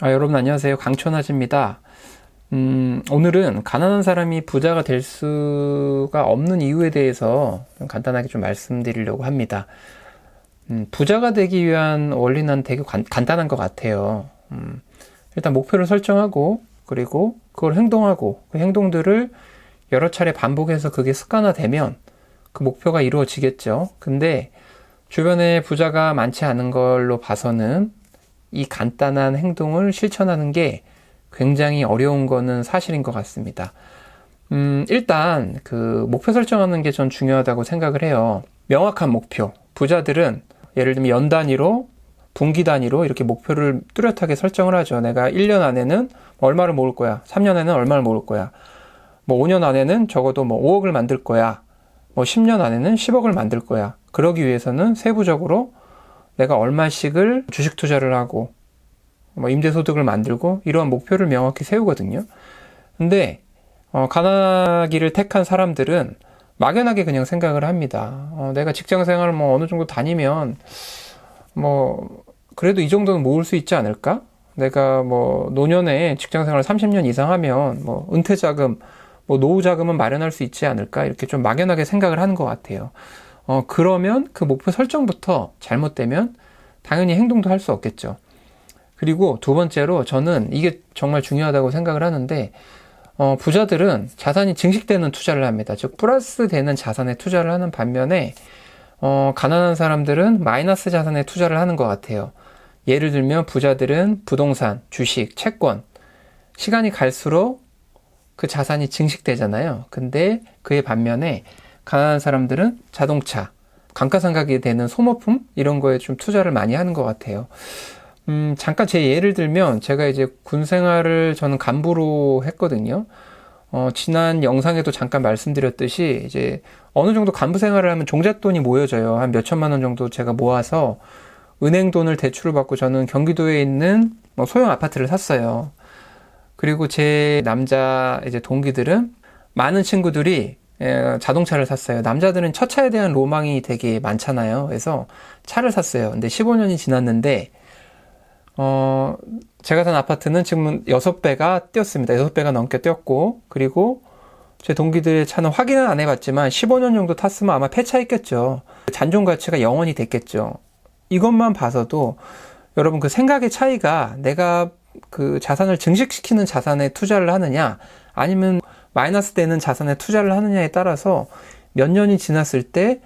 아, 여러분 안녕하세요. 강천하지입니다. 음, 오늘은 가난한 사람이 부자가 될 수가 없는 이유에 대해서 좀 간단하게 좀 말씀드리려고 합니다. 음, 부자가 되기 위한 원리는 되게 간, 간단한 것 같아요. 음, 일단 목표를 설정하고 그리고 그걸 행동하고 그 행동들을 여러 차례 반복해서 그게 습관화되면 그 목표가 이루어지겠죠. 근데 주변에 부자가 많지 않은 걸로 봐서는 이 간단한 행동을 실천하는 게 굉장히 어려운 거는 사실인 것 같습니다. 음, 일단 그 목표 설정하는 게 전 중요하다고 생각을 해요. 명확한 목표. 부자들은 예를 들면 연 단위로 분기 단위로 이렇게 목표를 뚜렷하게 설정을 하죠. 내가 1년 안에는 얼마를 모을 거야. 3년에는 얼마를 모을 거야. 뭐 5년 안에는 적어도 뭐 5억을 만들 거야. 뭐 10년 안에는 10억을 만들 거야. 그러기 위해서는 세부적으로 내가 얼마씩을 주식 투자를 하고 뭐 임대 소득을 만들고 이러한 목표를 명확히 세우거든요. 근데 어, 가나기를 택한 사람들은 막연하게 그냥 생각을 합니다. 어, 내가 직장 생활을 뭐 어느 정도 다니면 뭐 그래도 이 정도는 모을 수 있지 않을까? 내가 뭐 노년에 직장 생활 30년 이상 하면 뭐 은퇴 자금, 뭐 노후 자금은 마련할 수 있지 않을까? 이렇게 좀 막연하게 생각을 하는 것 같아요. 어, 그러면 그 목표 설정부터 잘못되면 당연히 행동도 할 수 없겠죠. 그리고 두 번째로 저는 이게 정말 중요하다고 생각을 하는데, 어, 부자들은 자산이 증식되는 투자를 합니다. 즉, 플러스 되는 자산에 투자를 하는 반면에, 어, 가난한 사람들은 마이너스 자산에 투자를 하는 것 같아요. 예를 들면 부자들은 부동산, 주식, 채권, 시간이 갈수록 그 자산이 증식되잖아요. 근데 그의 반면에 가난한 사람들은 자동차, 감가상각이 되는 소모품 이런 거에 좀 투자를 많이 하는 것 같아요. 음, 잠깐 제 예를 들면 제가 이제 군 생활을 저는 간부로 했거든요. 어, 지난 영상에도 잠깐 말씀드렸듯이 이제 어느 정도 간부 생활을 하면 종잣돈이 모여져요. 한 몇천만 원 정도 제가 모아서 은행 돈을 대출을 받고 저는 경기도에 있는 뭐 소형 아파트를 샀어요. 그리고 제 남자 이제 동기들은 많은 친구들이 예, 자동차를 샀어요. 남자들은 첫 차에 대한 로망이 되게 많잖아요. 그래서 차를 샀어요. 근데 15년이 지났는데, 어, 제가 산 아파트는 지금은 6배가 뛰었습니다. 6배가 넘게 뛰었고, 그리고 제 동기들의 차는 확인은 안 해봤지만 15년 정도 탔으면 아마 폐차했겠죠. 잔존 가치가 영원히 됐겠죠. 이것만 봐서도 여러분 그 생각의 차이가 내가 그 자산을 증식시키는 자산에 투자를 하느냐 아니면 마이너스 되는 자산에 투자를 하느냐에 따라서 몇 년이 지났을 때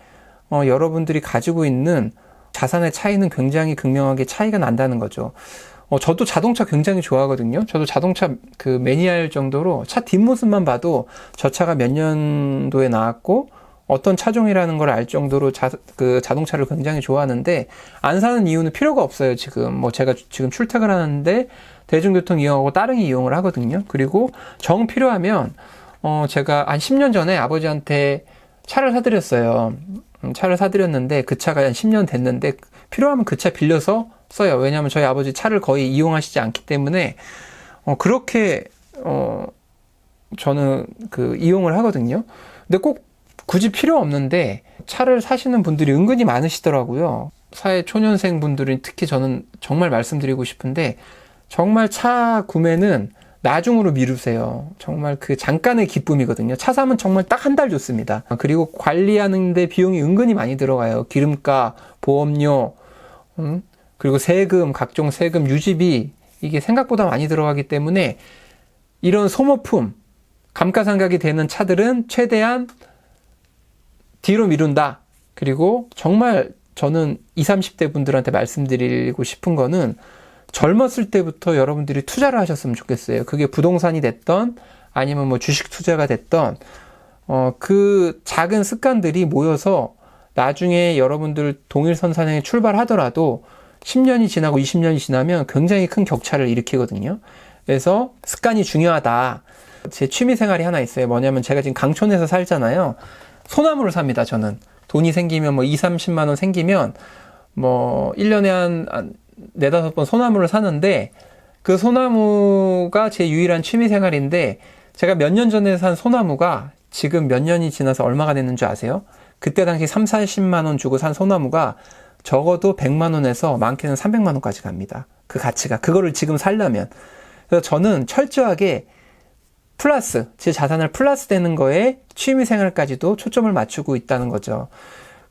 어, 여러분들이 가지고 있는 자산의 차이는 굉장히 극명하게 차이가 난다는 거죠. 어, 저도 자동차 굉장히 좋아하거든요. 저도 자동차 그 매니아일 정도로 차 뒷모습만 봐도 저 차가 몇 년도에 나왔고 어떤 차종이라는 걸 알 정도로 자, 그 자동차를 굉장히 좋아하는데 안 사는 이유는 필요가 없어요. 지금 뭐 제가 지금 출퇴근하는데 대중교통 이용하고 따릉이 이용을 하거든요. 그리고 정 필요하면 어 제가 한 10년 전에 아버지한테 차를 사드렸어요. 음, 차를 사드렸는데 그 차가 한 10년 됐는데 필요하면 그 차 빌려서 써요. 왜냐하면 저희 아버지 차를 거의 이용하시지 않기 때문에 어 그렇게 어 저는 그 이용을 하거든요. 근데 꼭 굳이 필요 없는데 차를 사시는 분들이 은근히 많으시더라고요. 사회 초년생 분들은 특히 저는 정말 말씀드리고 싶은데 정말 차 구매는 나중으로 미루세요. 정말 그 잠깐의 기쁨이거든요. 차 사면 정말 딱 한 달 좋습니다. 그리고 관리하는데 비용이 은근히 많이 들어가요. 기름값, 보험료, 음? 그리고 세금, 각종 세금, 유지비 이게 생각보다 많이 들어가기 때문에 이런 소모품, 감가상각이 되는 차들은 최대한 뒤로 미룬다. 그리고 정말 저는 20, 30대 분들한테 말씀드리고 싶은 거는 젊었을 때부터 여러분들이 투자를 하셨으면 좋겠어요. 그게 부동산이 됐던 아니면 뭐 주식 투자가 됐던 어, 그 작은 습관들이 모여서 나중에 여러분들 동일선상에 출발하더라도 10년이 지나고 20년이 지나면 굉장히 큰 격차를 일으키거든요. 그래서 습관이 중요하다. 제 취미 생활이 하나 있어요. 뭐냐면 제가 지금 강촌에서 살잖아요. 소나무를 삽니다, 저는. 돈이 생기면 뭐 2, 30만 원 생기면 뭐 1년에 한 네다섯 번 소나무를 사는데 그 소나무가 제 유일한 취미 생활인데 제가 몇 년 전에 산 소나무가 지금 몇 년이 지나서 얼마가 됐는 줄 아세요? 그때 당시 3, 40만 원 주고 산 소나무가 적어도 100만 원에서 많게는 300만 원까지 갑니다. 그 가치가. 그거를 지금 살려면. 그래서 저는 철저하게 플러스, 제 자산을 플러스 되는 거에 취미 생활까지도 초점을 맞추고 있다는 거죠.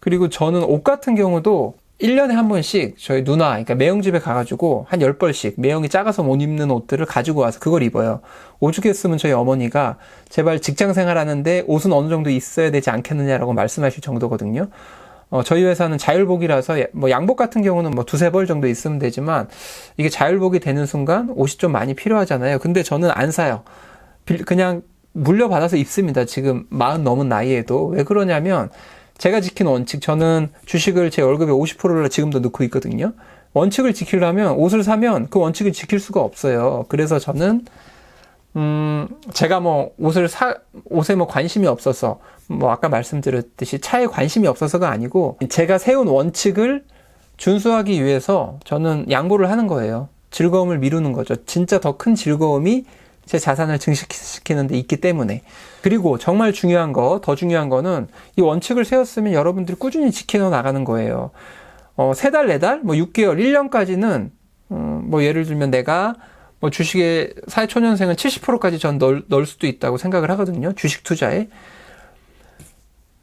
그리고 저는 옷 같은 경우도 1년에 한 번씩 저희 누나, 그러니까 매형집에 가가지고 한 10벌씩 매형이 작아서 못 입는 옷들을 가지고 와서 그걸 입어요. 오죽했으면 저희 어머니가 제발 직장 생활 하는데 옷은 어느 정도 있어야 되지 않겠느냐라고 말씀하실 정도거든요. 어, 저희 회사는 자율복이라서 뭐 양복 같은 경우는 뭐 두세 벌 정도 있으면 되지만 이게 자율복이 되는 순간 옷이 좀 많이 필요하잖아요. 근데 저는 안 사요. 빌- 그냥 물려받아서 입습니다. 지금 마흔 넘은 나이에도. 왜 그러냐면 제가 지킨 원칙, 저는 주식을 제 월급의 50%를 지금도 넣고 있거든요. 원칙을 지키려면 옷을 사면 그 원칙을 지킬 수가 없어요. 그래서 저는 음, 제가 뭐 옷을 사, 옷에 뭐 관심이 없어서, 뭐 아까 말씀드렸듯이 차에 관심이 없어서가 아니고, 제가 세운 원칙을 준수하기 위해서 저는 양보를 하는 거예요. 즐거움을 미루는 거죠. 진짜 더 큰 즐거움이 제 자산을 증식시키는 데 있기 때문에. 그리고 정말 중요한 거, 더 중요한 거는 이 원칙을 세웠으면 여러분들이 꾸준히 지켜 나가는 거예요. 어, 세 달, 네 달, 뭐 6개월, 1년까지는, 음, 뭐 예를 들면 내가 뭐 주식의 사회초년생은 70%까지 전 넣을, 넣을 수도 있다고 생각을 하거든요. 주식 투자에.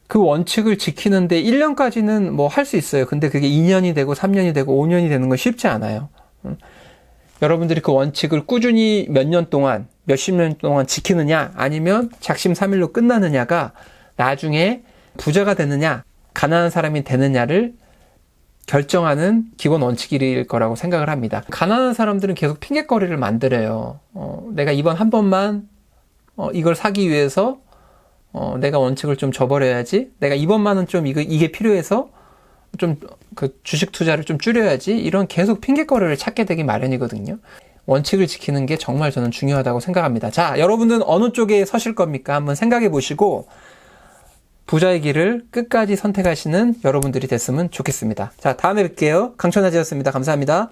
그 원칙을 지키는데 1년까지는 뭐 할 수 있어요. 근데 그게 2년이 되고 3년이 되고 5년이 되는 건 쉽지 않아요. 음. 여러분들이 그 원칙을 꾸준히 몇 년 동안, 몇십 년 동안 지키느냐, 아니면 작심삼일로 끝나느냐가 나중에 부자가 되느냐, 가난한 사람이 되느냐를 결정하는 기본 원칙일 거라고 생각을 합니다. 가난한 사람들은 계속 핑계거리를 만들어요. 어, 내가 이번 한 번만 어, 이걸 사기 위해서 어, 내가 원칙을 좀 저버려야지. 내가 이번만은 좀 이거 이게 필요해서 좀 그 주식 투자를 좀 줄여야지. 이런 계속 핑계거리를 찾게 되기 마련이거든요. 원칙을 지키는 게 정말 저는 중요하다고 생각합니다. 자, 여러분들은 어느 쪽에 서실 겁니까? 한번 생각해 보시고 부자의 길을 끝까지 선택하시는 여러분들이 됐으면 좋겠습니다. 자, 다음에 뵐게요. 강천아지였습니다. 감사합니다.